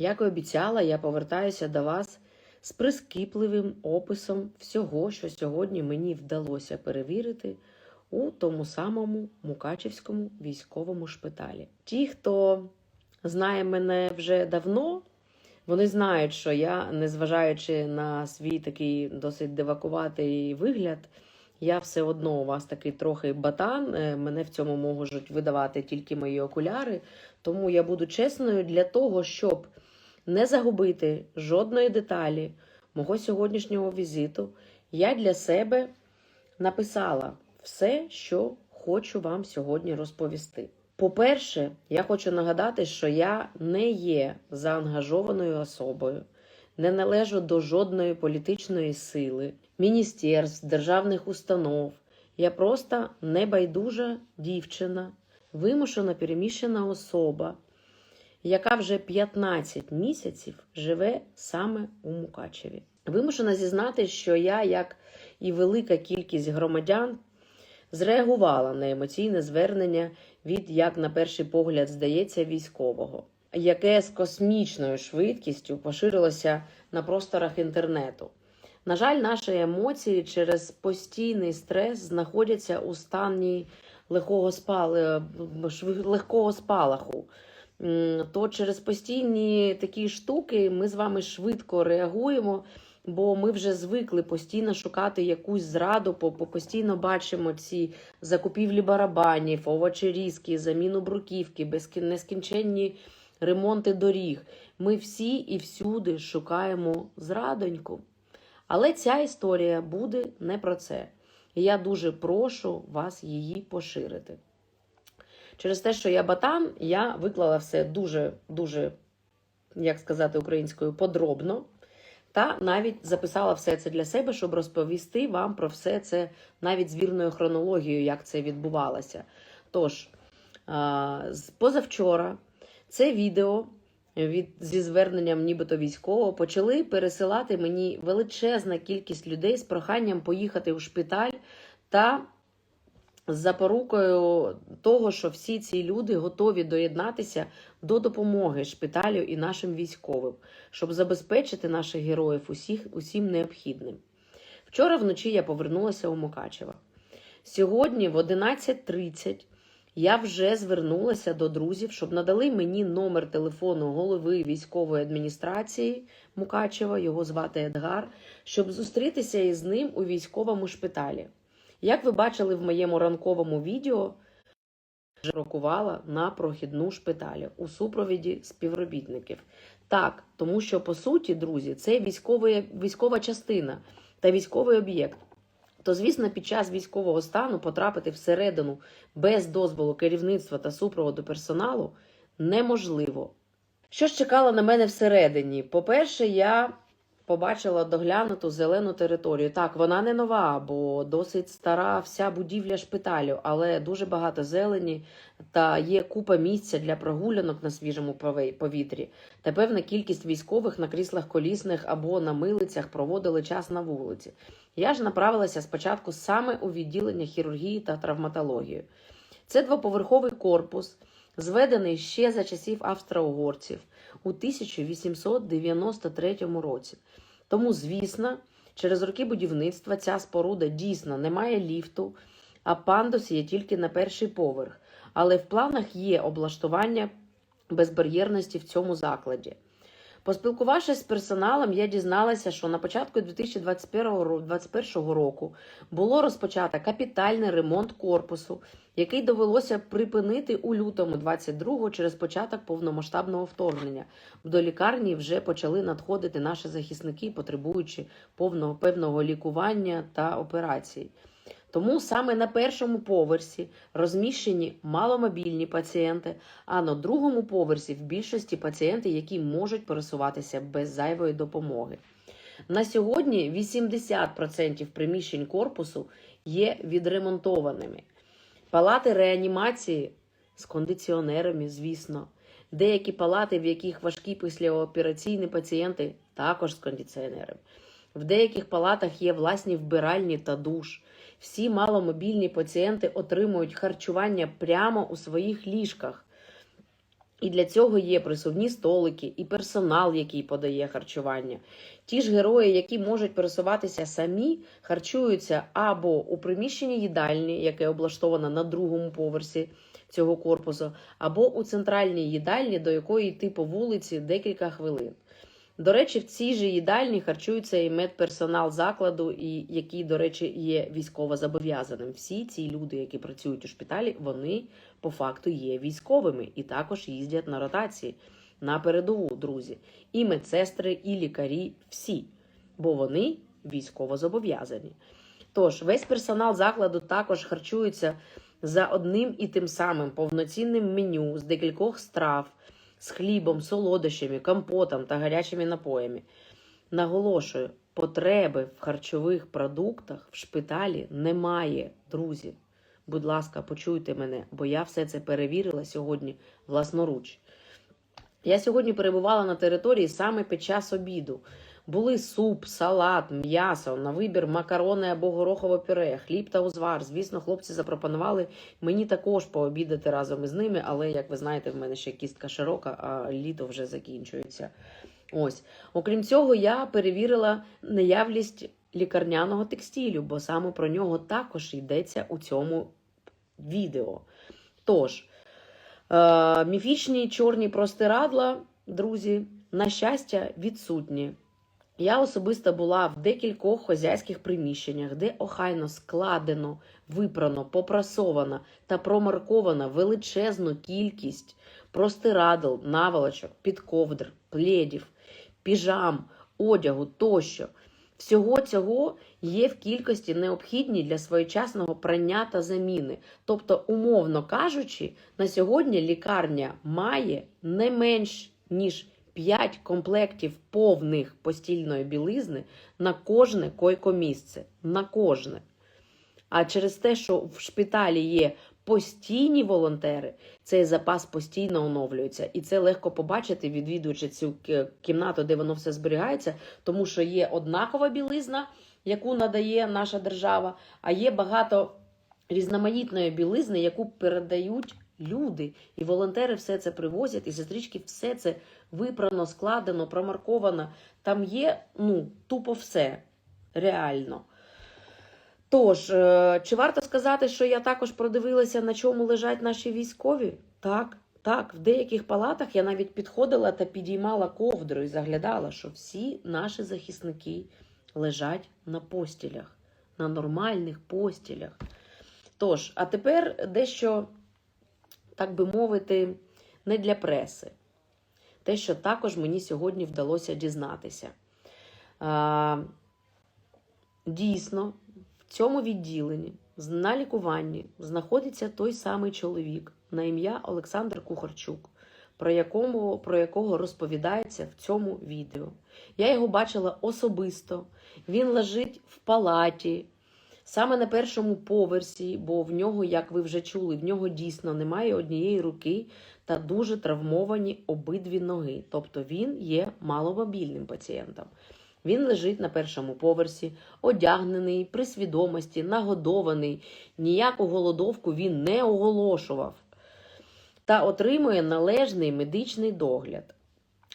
Як і обіцяла, я повертаюся до вас з прискіпливим описом всього, що сьогодні мені вдалося перевірити у тому самому Мукачівському військовому шпиталі. Ті, хто знає мене вже давно, вони знають, що я, незважаючи на свій такий досить дивакуватий вигляд, я все одно у вас такий трохи батан. е, Мене в цьому можуть видавати тільки мої окуляри. Тому я буду чесною для того, щоб не загубити жодної деталі мого сьогоднішнього візиту. Я для себе написала все, що хочу вам сьогодні розповісти. По-перше, я хочу нагадати, що я не є заангажованою особою, не належу до жодної політичної сили, міністерств, державних установ. Я просто небайдужа дівчина, вимушено переміщена особа, яка вже 15 місяців живе саме у Мукачеві. Вимушена зізнати, що я, як і велика кількість громадян, зреагувала на емоційне звернення від, як на перший погляд, здається, військового, яке з космічною швидкістю поширилося на просторах інтернету. На жаль, наші емоції через постійний стрес знаходяться у стані легкого, е, спалаху. То через постійні такі штуки ми з вами швидко реагуємо, бо ми вже звикли постійно шукати якусь зраду, по- постійно бачимо ці закупівлі барабанів, овочерізки, заміну бруківки, безкін- нескінченні ремонти доріг. Ми всі і всюди шукаємо зрадоньку. Але ця історія буде не про це. Я дуже прошу вас її поширити. Через те, що я батан, я виклала все дуже, дуже, як сказати українською, подробно. Та навіть записала все це для себе, щоб розповісти вам про все це навіть з вірною хронологією, як це відбувалося. Тож, позавчора це відео від, зі зверненням нібито військового почали пересилати мені величезна кількість людей з проханням поїхати у шпиталь та з запорукою того, що всі ці люди готові доєднатися до допомоги шпиталю і нашим військовим, щоб забезпечити наших героїв усіх, усім необхідним. Вчора вночі я повернулася у Мукачево. Сьогодні, в 11.30, я вже звернулася до друзів, щоб надали мені номер телефону голови військової адміністрації Мукачева, його звати Едгар, щоб зустрітися із ним у військовому шпиталі. Як ви бачили в моєму ранковому відео, вже рокувала на прохідну шпиталю у супровіді співробітників. Так, тому що по суті, друзі, це військове, військова частина та військовий об'єкт. То, звісно, під час військового стану потрапити всередину без дозволу керівництва та супроводу персоналу неможливо. Що ж чекало на мене всередині? По-перше, я побачила доглянуту зелену територію. Так, вона не нова, бо досить стара вся будівля шпиталю, але дуже багато зелені та є купа місця для прогулянок на свіжому повітрі. Та певна кількість військових на кріслах колісних або на милицях проводили час на вулиці. Я ж направилася спочатку саме у відділення хірургії та травматології. Це двоповерховий корпус, зведений ще за часів австро-угорців у 1893 році. Тому, звісно, через роки будівництва ця споруда дійсно не має ліфту, а пандус є тільки на перший поверх. Але в планах є облаштування безбар'єрності в цьому закладі. Поспілкувавшись з персоналом, я дізналася, що на початку 2021 ро- 2021 року було розпочато капітальний ремонт корпусу, який довелося припинити у лютому 22 через початок повномасштабного вторгнення. До лікарні вже почали надходити наші захисники, потребуючи повного певного лікування та операцій. Тому саме на першому поверсі розміщені маломобільні пацієнти, а на другому поверсі в більшості пацієнти, які можуть пересуватися без зайвої допомоги. На сьогодні 80% приміщень корпусу є відремонтованими. Палати реанімації з кондиціонерами, звісно. Деякі палати, в яких важкі післяопераційні пацієнти, також з кондиціонерами. В деяких палатах є власні вбиральні та душ. Всі маломобільні пацієнти отримують харчування прямо у своїх ліжках. І для цього є присувні столики, і персонал, який подає харчування. Ті ж герої, які можуть пересуватися самі, харчуються або у приміщенні їдальні, яке облаштоване на другому поверсі цього корпусу, або у центральній їдальні, до якої йти по вулиці декілька хвилин. До речі, в цій же їдальні харчується і медперсонал закладу, і який, до речі, є військово зобов'язаним. Всі ці люди, які працюють у шпиталі, вони по факту є військовими і також їздять на ротації на передову, друзі. І медсестри, і лікарі, всі, бо вони військово зобов'язані. Тож, весь персонал закладу також харчується за одним і тим самим повноцінним меню з декількох страв, з хлібом, солодощами, компотом та гарячими напоями. Наголошую, потреби в харчових продуктах в шпиталі немає, друзі. Будь ласка, почуйте мене, бо я все це перевірила сьогодні власноруч. Я сьогодні перебувала на території саме під час обіду. Були суп, салат, м'ясо, на вибір макарони або горохове пюре, хліб та узвар. Звісно, хлопці запропонували мені також пообідати разом із ними, але, як ви знаєте, в мене ще кістка широка, а літо вже закінчується. Ось. Окрім цього, я перевірила наявність лікарняного текстилю, бо саме про нього також йдеться у цьому відео. Тож, е, міфічні чорні простирадла, друзі, на щастя, відсутні. Я особисто була в декількох хозяйських приміщеннях, де охайно складено, випрано, попрасовано та промарковано величезну кількість простирадл, наволочок, підковдр, пледів, піжам, одягу тощо. Всього цього є в кількості необхідні для своєчасного прання та заміни. Тобто, умовно кажучи, на сьогодні лікарня має не менш ніж 5 комплектів повних постільної білизни на кожне койкомісце. На кожне. А через те, що в шпиталі є постійні волонтери, цей запас постійно оновлюється. І це легко побачити, відвідуючи цю кімнату, де воно все зберігається, тому що є однакова білизна, яку надає наша держава, а є багато різноманітної білизни, яку передають люди. І волонтери все це привозять, і сестрички все це випрано, складено, промарковано. Там є ну, тупо все реально. Тож, е, чи варто сказати, що я також продивилася, на чому лежать наші військові? Так, так, в деяких палатах я навіть підходила та підіймала ковдру і заглядала, що всі наші захисники лежать на постілях, на нормальних постілях. Тож, а тепер дещо, так би мовити, не для преси. Те, що також мені сьогодні вдалося дізнатися. А, дійсно, в цьому відділенні на лікуванні знаходиться той самий чоловік на ім'я Олександр Кухарчук, про, якому, про якого розповідається в цьому відео. Я його бачила особисто. Він лежить в палаті, саме на першому поверсі, бо в нього, як ви вже чули, в нього дійсно немає однієї руки та дуже травмовані обидві ноги. Тобто він є маломобільним пацієнтом. Він лежить на першому поверсі, одягнений, при свідомості, нагодований. Ніяку голодовку він не оголошував та отримує належний медичний догляд.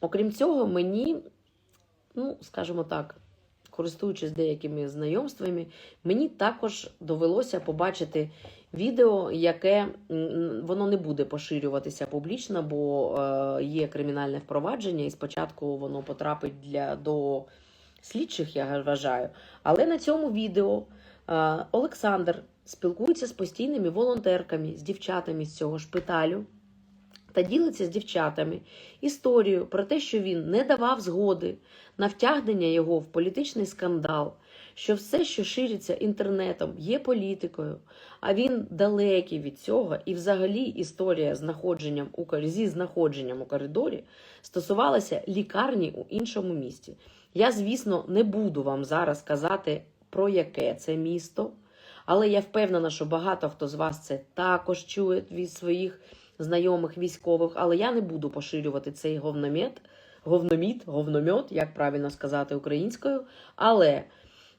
Окрім цього, мені, ну, скажімо так, користуючись деякими знайомствами, мені також довелося побачити відео, яке воно не буде поширюватися публічно, бо е, є кримінальне впровадження, і спочатку воно потрапить для до слідчих, я вважаю. Але на цьому відео е, Олександр спілкується з постійними волонтерками, з дівчатами з цього шпиталю та ділиться з дівчатами історією про те, що він не давав згоди на втягнення його в політичний скандал, що все, що шириться інтернетом, є політикою, а він далекий від цього, і взагалі історія знаходженням у зі знаходженням у коридорі стосувалася лікарні у іншому місті. Я, звісно, не буду вам зараз казати, про яке це місто, але я впевнена, що багато хто з вас це також чує від своїх знайомих військових, але я не буду поширювати цей говномет, говноміт, говномьот, як правильно сказати українською. Але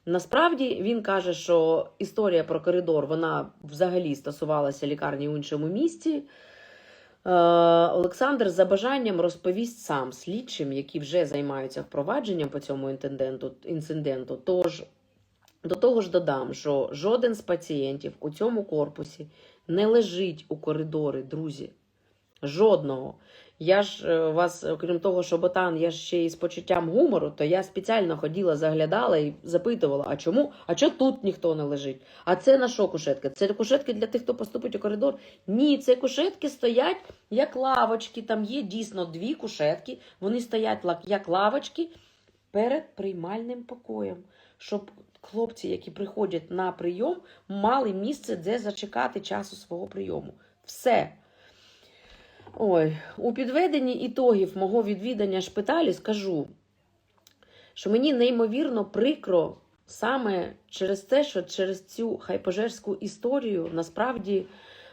насправді він каже, що історія про коридор вона взагалі стосувалася лікарні в іншому місті. Олександр за бажанням розповість сам слідчим, які вже займаються впровадженням по цьому інциденту. інциденту. Тож до того ж додам, що жоден з пацієнтів у цьому корпусі не лежить у коридори, друзі. Жодного. Я ж е, вас, окрім того, що ботан, я ж ще й з почуттям гумору, то я спеціально ходила, заглядала і запитувала, а чому? А чого тут ніхто не лежить? А це на що кушетки? Це кушетки для тих, хто поступить у коридор? Ні, це кушетки стоять як лавочки. Там є дійсно дві кушетки. Вони стоять як лавочки перед приймальним покоєм, щоб хлопці, які приходять на прийом, мали місце, де зачекати часу свого прийому. Все. Ой, у підведенні ітогів мого відвідання шпиталі скажу, що мені неймовірно прикро саме через те, що через цю хайпожерську історію насправді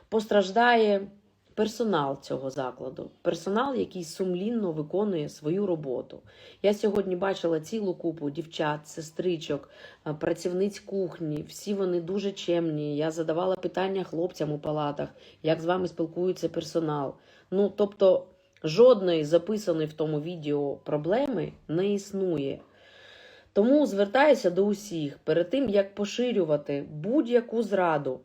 постраждає персонал цього закладу. Персонал, який сумлінно виконує свою роботу. Я сьогодні бачила цілу купу дівчат, сестричок, е, працівниць кухні. Всі вони дуже чемні. Я задавала питання хлопцям у палатах, як з вами спілкується персонал. Ну, тобто, жодної записаної в тому відео проблеми не існує. Тому звертаюся до усіх перед тим, як поширювати будь-яку зраду.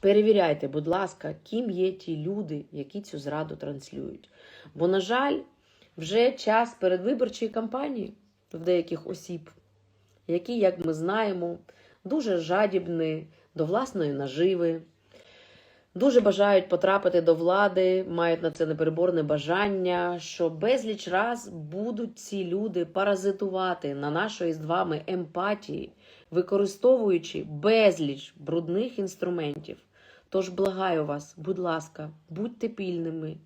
Перевіряйте, будь ласка, ким є ті люди, які цю зраду транслюють. Бо, на жаль, вже час передвиборчої кампанії в деяких осіб, які, як ми знаємо, дуже жадібні до власної наживи, дуже бажають потрапити до влади, мають на це непереборне бажання, що безліч раз будуть ці люди паразитувати на нашої з вами емпатії, використовуючи безліч брудних інструментів. Тож благаю вас, будь ласка, будьте пильними,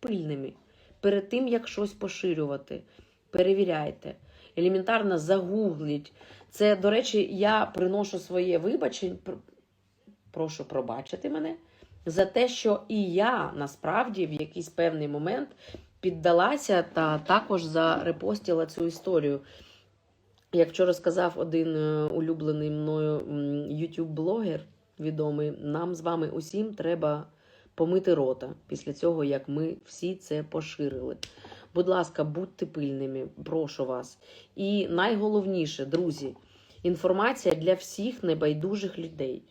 пильними. Перед тим, як щось поширювати, перевіряйте. Елементарно загугліть. Це, до речі, я приношу своє вибачення. пр- Прошу пробачити мене за те, що і я насправді в якийсь певний момент піддалася та також зарепостила цю історію. Як вчора сказав один е, улюблений мною YouTube-блогер відомий, нам з вами усім треба помити рота після цього, як ми всі це поширили. Будь ласка, будьте пильними, прошу вас. І найголовніше, друзі, інформація для всіх небайдужих людей.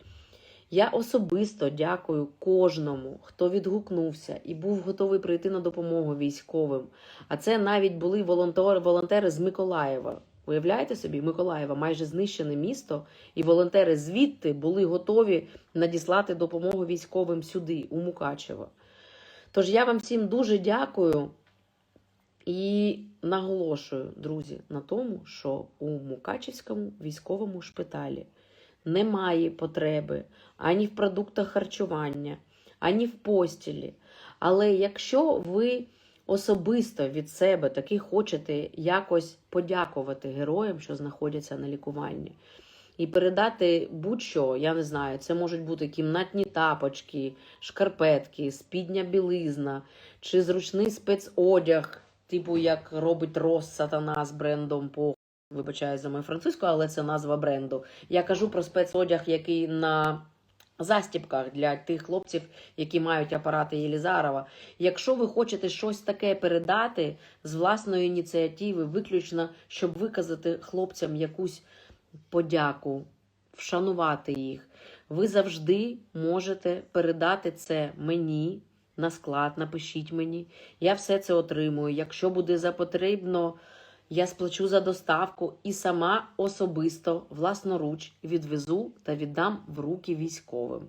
Я особисто дякую кожному, хто відгукнувся і був готовий прийти на допомогу військовим. А це навіть були волонтери, з Миколаєва. Уявляєте собі, Миколаєва майже знищене місто, і волонтери звідти були готові надіслати допомогу військовим сюди, у Мукачево. Тож я вам всім дуже дякую і наголошую, друзі, на тому, що у Мукачевському військовому шпиталі немає потреби ані в продуктах харчування, ані в постілі. Але якщо ви особисто від себе таки хочете якось подякувати героям, що знаходяться на лікуванні, і передати будь-що, я не знаю, це можуть бути кімнатні тапочки, шкарпетки, спідня білизна чи зручний спецодяг, типу як робить Рос Сатана з брендом по вибачаю за мою французьку, але це назва бренду. Я кажу про спецодяг, який на застіпках для тих хлопців, які мають апарати Єлізарова. Якщо ви хочете щось таке передати з власної ініціативи, виключно щоб виказати хлопцям якусь подяку, вшанувати їх, ви завжди можете передати це мені на склад, напишіть мені. Я все це отримую. Якщо буде запотрібно, я сплачу за доставку і сама особисто власноруч відвезу та віддам в руки військовим.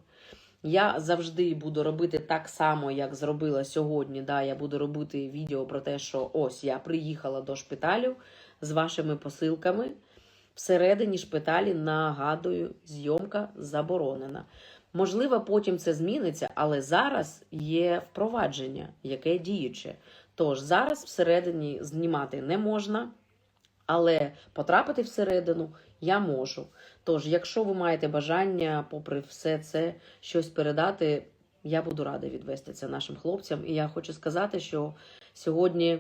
Я завжди буду робити так само, як зробила сьогодні. Да, я буду робити відео про те, що ось я приїхала до шпиталю з вашими посилками. Всередині шпиталі нагадую, зйомка заборонена. Можливо, потім це зміниться, але зараз є впровадження, яке діюче. Тож зараз всередині знімати не можна, але потрапити всередину я можу. Тож, якщо ви маєте бажання, попри все це, щось передати, я буду рада відвести це нашим хлопцям. І я хочу сказати, що сьогодні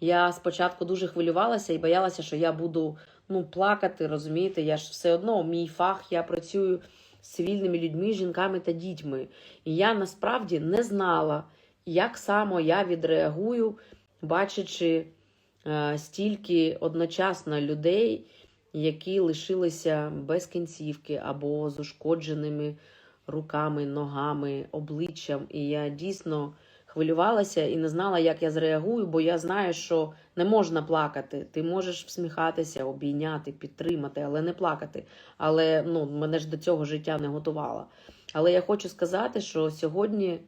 я спочатку дуже хвилювалася і боялася, що я буду ну, плакати, розумієте, я ж все одно, мій фах, я працюю з цивільними людьми, жінками та дітьми. І я насправді не знала, як само я відреагую, бачачи е, стільки одночасно людей, які лишилися без кінцівки або з ушкодженими руками, ногами, обличчям. І я дійсно хвилювалася і не знала, як я зреагую, бо я знаю, що не можна плакати. Ти можеш всміхатися, обійняти, підтримати, але не плакати. Але ну, мене ж до цього життя не готувало. Але я хочу сказати, що сьогодні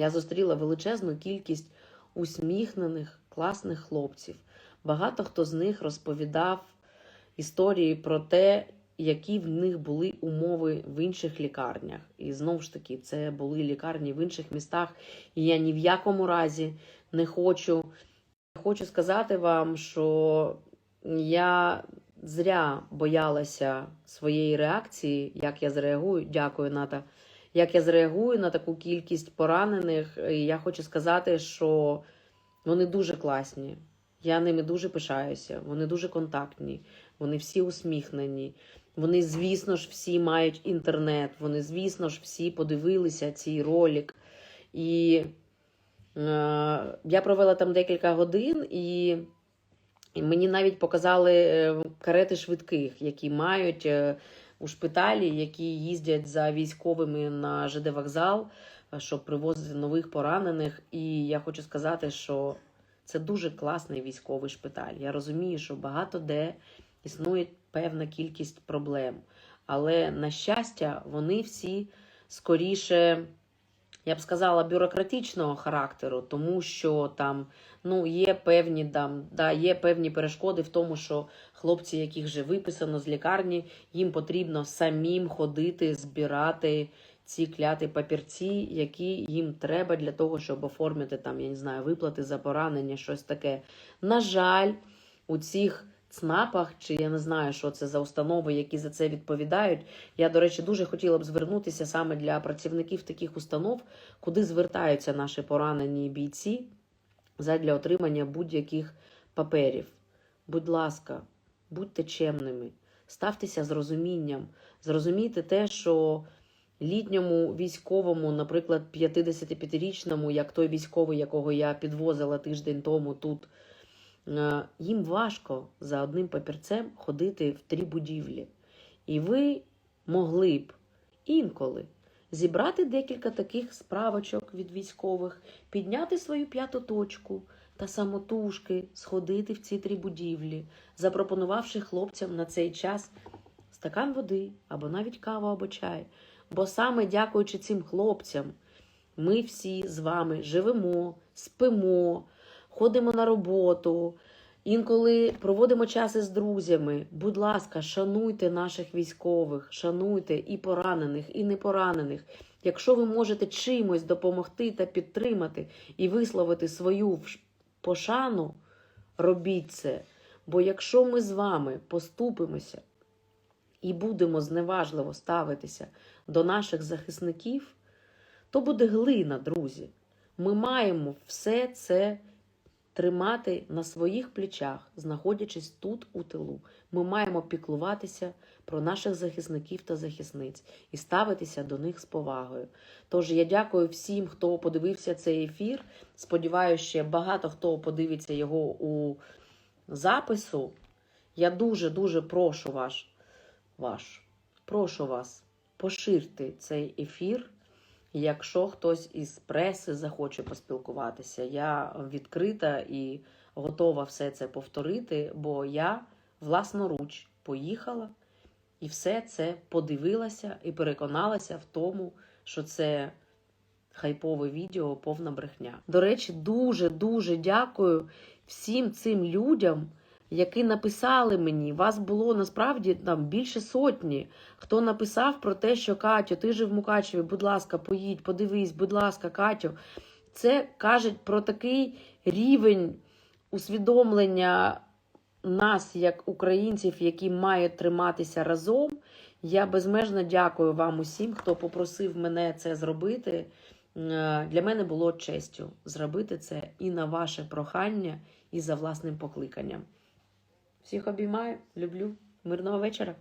я зустріла величезну кількість усміхнених, класних хлопців. Багато хто з них розповідав історії про те, які в них були умови в інших лікарнях. І знову ж таки, це були лікарні в інших містах. І я ні в якому разі не хочу. Хочу сказати вам, що я зря боялася своєї реакції, як я зреагую. Дякую, Ната. Як я зреагую на таку кількість поранених, І я хочу сказати, що вони дуже класні. Я ними дуже пишаюся. Вони дуже контактні, вони всі усміхнені. Вони, звісно ж, всі мають інтернет. Вони, звісно ж, всі подивилися цей ролик. І е, я провела там декілька годин, і, мені навіть показали е, карети швидких, які мають е, у шпиталі, які їздять за військовими на ЖД вокзал, щоб привозити нових поранених. І я хочу сказати, що це дуже класний військовий шпиталь. Я розумію, що багато де існує певна кількість проблем. Але, на щастя, вони всі скоріше, я б сказала, бюрократичного характеру, тому що там ну, є певні там, да, є певні перешкоди в тому, що хлопці, яких вже виписано з лікарні, їм потрібно самим ходити, збирати ці кляті папірці, які їм треба для того, щоб оформити там, я не знаю, виплати за поранення, щось таке. На жаль, у цих ЦНАПах, чи я не знаю, що це за установи, які за це відповідають. Я, до речі, дуже хотіла б звернутися саме для працівників таких установ, куди звертаються наші поранені бійці задля отримання будь-яких паперів. Будь ласка, будьте чемними, ставтеся з розумінням, зрозумійте те, що літньому військовому, наприклад, 55-річному, як той військовий, якого я підвозила тиждень тому тут. Е, їм важко за одним папірцем ходити в три будівлі. І ви могли б інколи зібрати декілька таких справочок від військових, підняти свою п'яту точку та самотужки сходити в ці три будівлі, запропонувавши хлопцям на цей час стакан води або навіть каву або чай. Бо саме дякуючи цим хлопцям, ми всі з вами живемо, спимо ходимо на роботу, інколи проводимо час із друзями. Будь ласка, шануйте наших військових, шануйте і поранених, і непоранених. Якщо ви можете чимось допомогти та підтримати і висловити свою пошану, робіть це. Бо якщо ми з вами поступимося і будемо зневажливо ставитися до наших захисників, то буде глина, друзі. Ми маємо все це тримати на своїх плечах, знаходячись тут у тилу. Ми маємо піклуватися про наших захисників та захисниць і ставитися до них з повагою. Тож я дякую всім, хто подивився цей ефір. Сподіваюся, ще багато хто подивиться його у запису. Я дуже-дуже прошу вас, ваш, прошу вас поширте цей ефір. Якщо хтось із преси захоче поспілкуватися, я відкрита і готова все це повторити, бо я власноруч поїхала і все це подивилася і переконалася в тому, що це хайпове відео повна брехня. До речі, дуже-дуже дякую всім цим людям які написали мені. Вас було насправді там більше сотні. Хто написав про те, що Катю, ти же в Мукачеві, будь ласка, поїдь, подивись, будь ласка, Катю. Це каже про такий рівень усвідомлення нас, як українців, які мають триматися разом. Я безмежно дякую вам усім, хто попросив мене це зробити. Е, для мене було честю зробити це і на ваше прохання, і за власним покликанням. Всіх обіймаю, люблю. Мирного вечора.